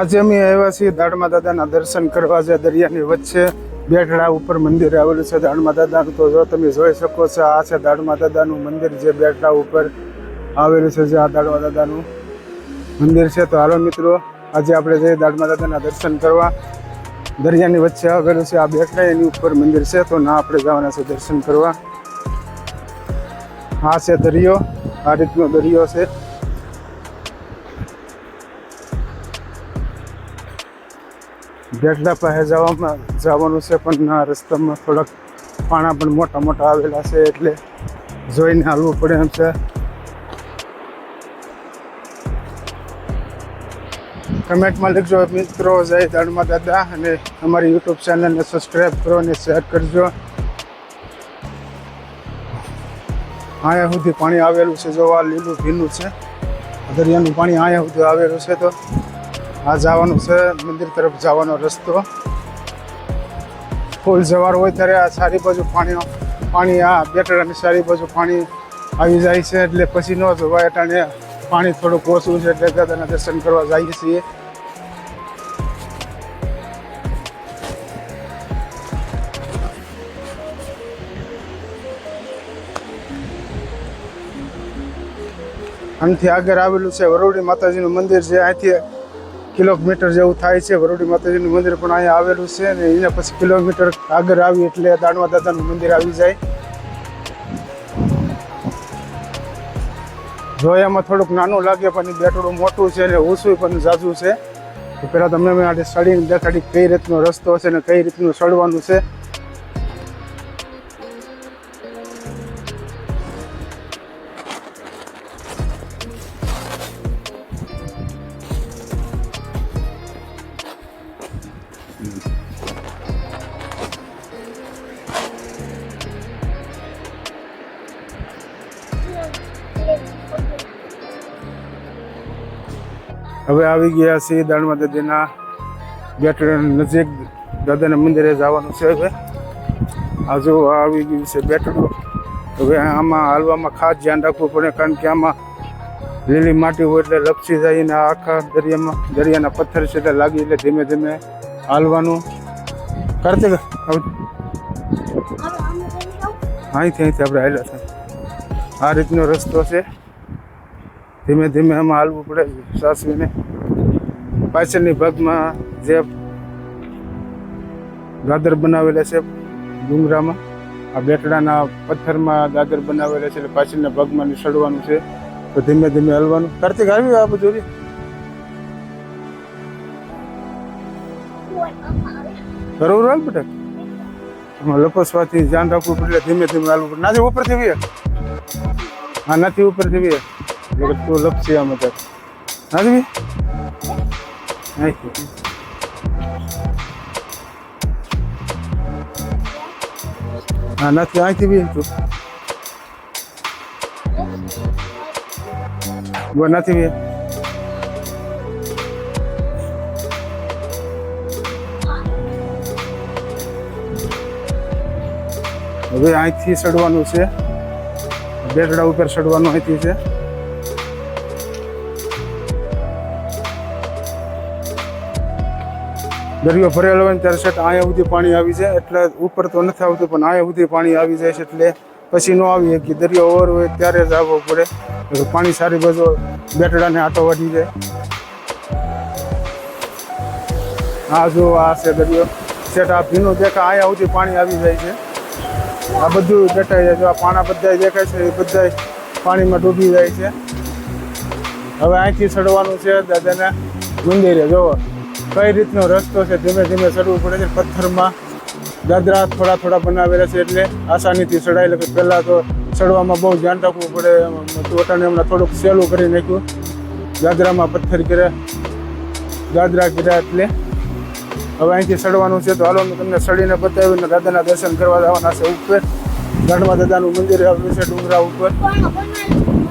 આજે અમે આવ્યા છીએ દાડમા દાદાના દર્શન કરવા છે દરિયાની વચ્ચે બેઠડા ઉપર મંદિર આવેલું છે. દાડમા દાદાનું તો જો તમે જોઈ શકો છો, આ છે દાડમા દાદાનું મંદિર જે બેઠડા ઉપર આવેલું છે, જે આ દાડમા દાદાનું મંદિર છે. તો હાલો મિત્રો, આજે આપણે જઈએ દાડમા દાદાના દર્શન કરવા. દરિયાની વચ્ચે આવેલું છે, આ બેઠડા એની ઉપર મંદિર છે. તો ના, આપણે જવાના છે દર્શન કરવા. આ છે દરિયો, આ રીતનો દરિયો છે. બેઠડા પાસે જવામાં જવાનું છે, પણ રસ્તામાં થોડાક પાણા પણ મોટા મોટા આવેલા છે, એટલે જોઈને હાલવું પડે એમ છે. કમેન્ટમાં લખજો, મિત્રો. જય દાડમાં દાદા. અને અમારી યુટ્યુબ ચેનલને સબસ્ક્રાઈબ કરો અને શેર કરજો. અહીંયા સુધી પાણી આવેલું છે જો આ લીલું ભીનું છે. દરિયાનું પાણી અહીંયા સુધી આવેલું છે તો આ જવાનું છે, મંદિર તરફ જવાનો રસ્તો. ફૂલ જવાર હોય ત્યારે આ સારી બાજુ પાણી પાણી આ બેટડાની સારી બાજુ પાણી આવી જાય છે, એટલે પછી ન જવાય અટાણે પાણી થોડુંક ઓછું છે, એટલે દાદાના દર્શન કરવા જઈએ છીએ. આનાથી આગળ આવેલું છે વરોડી માતાજીનું મંદિર છે અહીંથી કિલોમીટર જેવું થાય છે. વરોડી માતાજીનું મંદિર પણ અહીંયા આવેલું છે અને એના પછી કિલોમીટર આગળ આવી એટલે દાણવા દાદાનું મંદિર આવી જાય. જોયામાં થોડુંક નાનું લાગે પણ બેટડું મોટું છે અને ઊંચું પણ ઝાઝું છે. પહેલાં તમને મેં આજે સડીને દેખાડી કઈ રીતનો રસ્તો છે અને કઈ રીતનું સડવાનું છે. હવે આવી ગયા છીએ દાણવા દાદીના ગેટ નજીક. દાદાના મંદિરે જવાનું છે હવે. આ જો આવી ગયું છે બેટડું હવે આમાં હાલવામાં ખાસ ધ્યાન રાખવું પડે કારણ કે આમાં લીલી માટી હોય એટલે લપસી જાય ને આખા દરિયામાં દરિયાના પથ્થર છે એટલે લાગી એટલે ધીમે ધીમે હાલવાનું. કાર્તિક અહીંથી અહીંથી આપણે હાલ્યા છે. આ રીતનો રસ્તો છે. ધીમે ધીમે આમાં હાલવું પડે સાસવીને પાછળની ભાગમાં જે દાદર બનાવેલા છે ડુંગરામાં, આ બેટડાના પથ્થરમાં દાદર બનાવેલા છે એટલે પાછળના ભાગમાં નીસડવાનું છે. તો ધીમે ધીમે હલવાનું. કાર્તિક આવ્યું આ બધું બરોબર હાલ બેટા? એમાં લપસવાથી ધ્યાન રાખવું પડે ધીમે ધીમે હાલવું પડે. નાજે ઉપરથી વીએ. હા, નથી ઉપરથી વીએ. એટલે તું લપસી આમ અત્યારે નાજે વી અહીંથી હા નથી અહીંથી બી તું બોલ નથી બી હવે અહીંથી ચડવાનું છે બેટડા ઉપર ચડવાનું અહીંથી છે દરિયો ભરેલો હોય ત્યારે સેટ અહીંયા સુધી પાણી આવી જાય. એટલે ઉપર તો નથી આવતું, પણ અહીંયા સુધી પાણી આવી જાય છે એટલે પછી ન આવી કે દરિયો ઓવર હોય ત્યારે જ આવવો પડે. પાણી સારી બાજુ બેટડાને આટો વધી જાય. આ જો આ છે દરિયો. સેટ આ ભીનું દેખા અહીંયા સુધી પાણી આવી જાય છે. આ બધું દેખાય છે. જો આ પાણા બધા દેખાય છે, એ બધા પાણીમાં ડૂબી જાય છે. હવે અહીંથી ચડવાનું છે દાદાના મંદિરે જોવો કઈ રીતનો રસ્તો છે? ધીમે ધીમે ચડવું પડે છે. પથ્થરમાં દાદરા થોડા થોડા બનાવેલા છે એટલે આસાનીથી ચડાય. કે પહેલાં તો ચડવામાં બહુ ધ્યાન રાખવું પડે. ટોટાને હમણાં થોડુંક સહેલું કરી નાખ્યું. દાદરામાં પથ્થર કર્યા. દાદરા કર્યા એટલે હવે અહીંથી ચડવાનું છે. તો હાલો હું તમને ચડીને બતાવીને દાદાના દર્શન કરવા જવાના છે ઉપર. ગઢમાં દાદાનું મંદિર આવ્યું છે ડુંગરા ઉપર.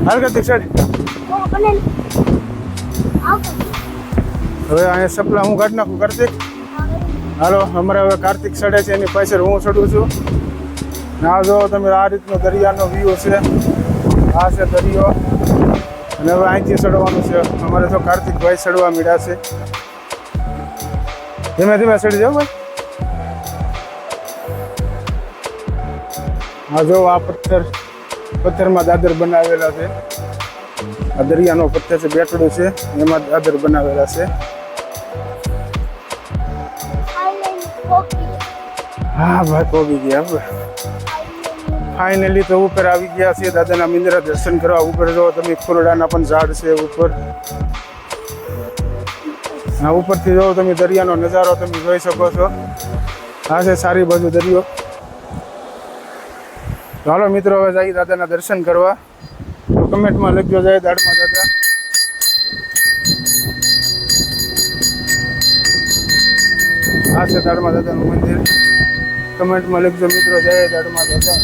હાલ કરતી ચડ હવે અહીંયા સપ્લા હું કાઢી નાખું કાર્તિક. હાલો, અમારે હવે કાર્તિક ચડે છે, એની પાછળ હું ચડું છું. ના જો તમે આ રીતનો દરિયાનો વ્યૂ છે. આ છે દરિયો. અને હવે અહીંથી ચડવાનું છે. અમારે તો કાર્તિકભાઈ ચડવા મળ્યા છે. ધીમે ધીમે ચડી જાઓ ભાઈ. હા જો આ પથ્થર, પથ્થરમાં દાદર બનાવેલા છે. આ દરિયાનો પથ્થર છે બેટડું છે. એમાં દાદર બનાવેલા છે. હા, ભાઈ પહોંચી ગયા ફાઇનલી તો ઉપર આવી ગયા છીએ, દાદાના મંદિરે દર્શન કરવા ઉપર જો તમે ખોરડાના પણ ઝાડ છે ઉપર. હા, ઉપરથી જો તમે દરિયાનો નજારો તમે જોઈ શકો છો. આ છે, સારી બાજુ દરિયો. ચાલો મિત્રો, હવે જાય દાદાના દર્શન કરવા. તો કમેન્ટમાં લખજો જાય દાડમાં દાદા. આ છે, દાડમાં દાદાનું મંદિર. કમેન્ટમાં લખજો મિત્રો, જય દાડમાં દાદા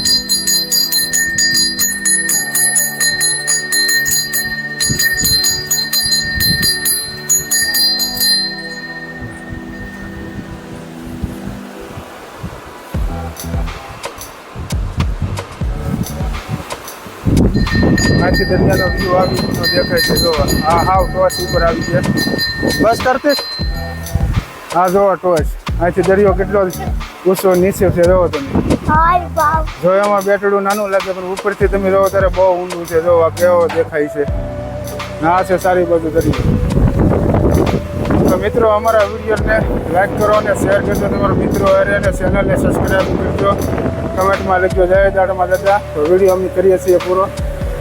આથી દરિયાનો વ્યૂ આવી રીતનો દેખાય છે, જોવા. આ હાવ ટોચ ઉપર આવી છે બસ કરતી. હા, જોવા ટોચ અહીંથી દરિયો કેટલો ઊંચો નીચે છે જોવો તમે જો એમાં બેટડું નાનું લાગે પણ ઉપરથી તમે રહો ત્યારે બહુ ઊંડું છે. જો આ કેવો દેખાય છે. ના છે સારી બાજુ કરી. તો મિત્રો અમારા વિડીયોને લાઈક કરો અને શેર કરજો. તમારા મિત્રો અરે અને ચેનલને સબસ્ક્રાઈબ કરજો. કમેન્ટમાં લખજો. જય દાડમાં દાદા તો વીડિયો અમે કરીએ છીએ પૂરો.